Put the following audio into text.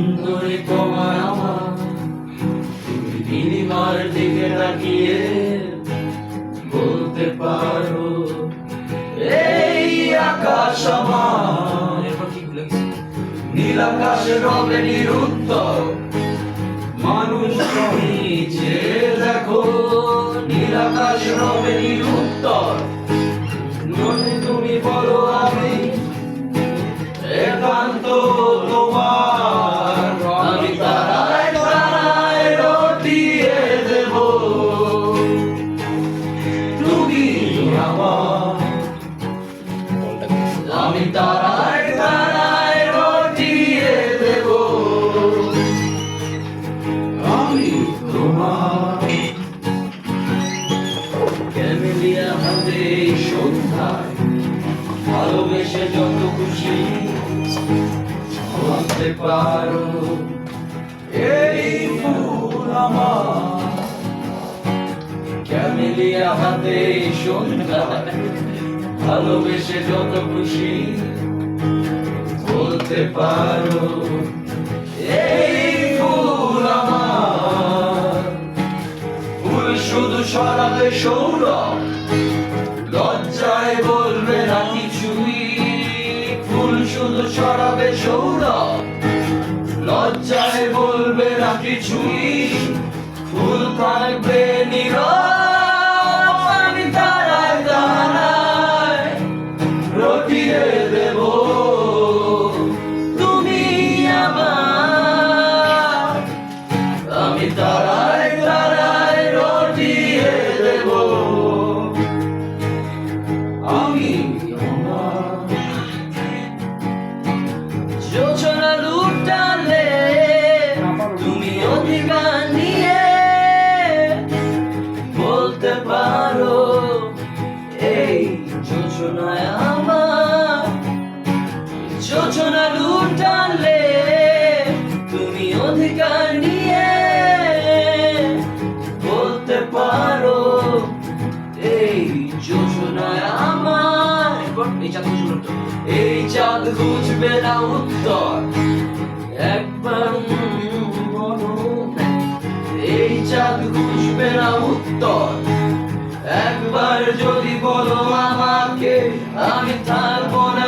সুন্দরী তোমার আমার। দিকে তাকিয়ে বলতে পারো, এই আকাশ নীল আকাশে রবে নিরুত্তর। মানুষ যে দেখো, নীল আকাশ রবে নিরুত্তর। নদী তুমি বলো আমি ক্যামেলিয়া হাতে ভালোবেসে যত খুশি ক্যামেলিয়া হাতে ভালোবেসে যত খুশি বলতে পারো এই সরাবে সৌরভ, লজ্জায় বলবে না কিছুই। ফুল শুধু সরাবে সৌরভ, লজ্জায় বলবে না কিছুই। ফুল থাকবে এই যোজনায় আমার। এই চাঁদ খুঁজে এই চাঁদ খুঁজবে না উত্তর। একবার এই চাঁদ খুঁজবে না উত্তর। একবার যদি বলো আমাকে আমি থাকব না।